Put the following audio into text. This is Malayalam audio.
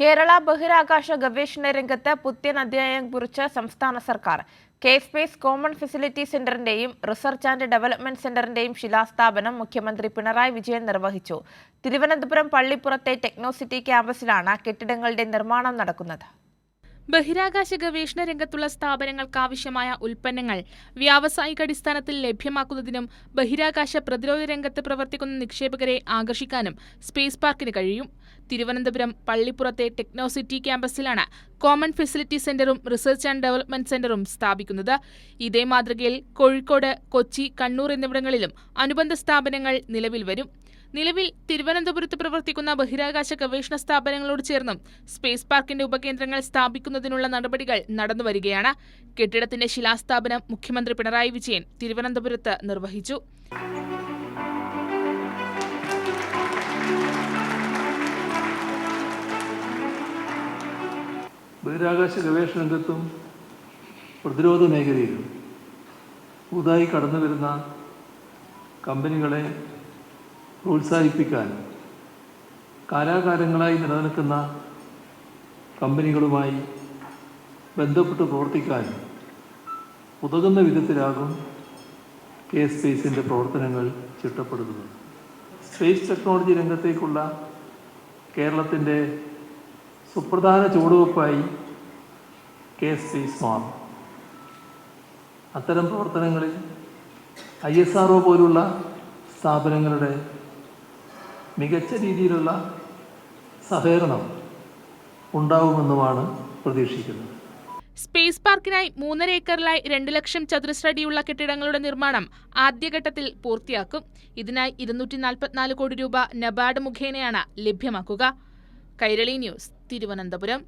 കേരള ബഹിരാകാശ ഗവേഷണ രംഗത്ത് പുത്തൻ അധ്യായം കുറിച്ച് സംസ്ഥാന സർക്കാർ. കെ സ്പേസ് കോമൺ ഫെസിലിറ്റി സെന്ററിന്റെയും റിസർച്ച് ആൻഡ് ഡെവലപ്മെന്റ് സെന്ററിന്റെയും ശിലാസ്ഥാപനം മുഖ്യമന്ത്രി പിണറായി വിജയൻ നിർവഹിച്ചു. തിരുവനന്തപുരം പള്ളിപ്പുറത്തെ ടെക്നോസിറ്റി ക്യാമ്പസിലാണ് കെട്ടിടങ്ങളുടെ നിർമ്മാണം നടക്കുന്നത്. ബഹിരാകാശ ഗവേഷണ രംഗത്തുള്ള സ്ഥാപനങ്ങൾക്ക് ആവശ്യമായ ഉൽപ്പന്നങ്ങൾ വ്യാവസായിക അടിസ്ഥാനത്തിൽ ലഭ്യമാക്കുന്നതിനും ബഹിരാകാശ പ്രതിരോധ രംഗത്ത് പ്രവർത്തിക്കുന്ന നിക്ഷേപകരെ ആകർഷിക്കാനും സ്പേസ് പാർക്കിന് കഴിയും. തിരുവനന്തപുരം പള്ളിപ്പുറത്തെ ടെക്നോസിറ്റി ക്യാമ്പസിലാണ് കോമൺ ഫെസിലിറ്റി സെന്ററും റിസർച്ച് ആൻഡ് ഡെവലപ്മെന്റ് സെന്ററും സ്ഥാപിക്കുന്നത്. ഇതേ മാതൃകയിൽ കോഴിക്കോട് കൊച്ചി കണ്ണൂർ എന്നിവിടങ്ങളിലും അനുബന്ധ സ്ഥാപനങ്ങൾ നിലവിൽ വരും. നിലവിൽ തിരുവനന്തപുരത്ത് പ്രവർത്തിക്കുന്ന ബഹിരാകാശ ഗവേഷണ സ്ഥാപനങ്ങളോട് ചേർന്നും സ്പേസ് പാർക്കിന്റെ ഉപകേന്ദ്രങ്ങൾ സ്ഥാപിക്കുന്നതിനുള്ള നടപടികൾ നടന്നുവരികയാണ് കെട്ടിടത്തിന്റെ ശിലാസ്ഥാപനം മുഖ്യമന്ത്രി പിണറായി വിജയൻ തിരുവനന്തപുരത്ത് നിർവഹിച്ചു. ബഹിരാകാശ ഗവേഷണ രംഗത്തും പ്രതിരോധ മേഖലയിലും പുതുതായി കടന്നു വരുന്ന കമ്പനികളെ പ്രോത്സാഹിപ്പിക്കാനും കാലാകാലങ്ങളായി നിലനിൽക്കുന്ന കമ്പനികളുമായി ബന്ധപ്പെട്ട് പ്രവർത്തിക്കാൻ ഉതകുന്ന വിധത്തിലാകും കെ സ്പേസിന്റെ പ്രവർത്തനങ്ങൾ ചിട്ടപ്പെടുത്തുന്നത് സ്പേസ് ടെക്നോളജി രംഗത്തേക്കുള്ള കേരളത്തിന്റെ സുപ്രധാന ചുവടുവെപ്പായി കെ സ്പേസ് മാറും. അത്തരം പ്രവർത്തനങ്ങളിൽ ഐ എസ് ആർ പോലുള്ള സ്ഥാപനങ്ങളുടെ മികച്ച രീതിയിലുള്ള സഹകരണം ഉണ്ടാവുമെന്നുമാണ് പ്രതീക്ഷിക്കുന്നത്. സ്പേസ് പാർക്കിനായി മൂന്നര ഏക്കറിലായി രണ്ട് ലക്ഷം ചതുരശ്രടിയുള്ള കെട്ടിടങ്ങളുടെ നിർമ്മാണം ആദ്യഘട്ടത്തിൽ പൂർത്തിയാക്കും. ഇതിനായി ഇരുന്നൂറ്റി നാൽപ്പത്തിനാല് കോടി രൂപ നബാർഡ് മുഖേനയാണ് ലഭ്യമാക്കുക. കൈരളി ന്യൂസ് തിരുവനന്തപുരം.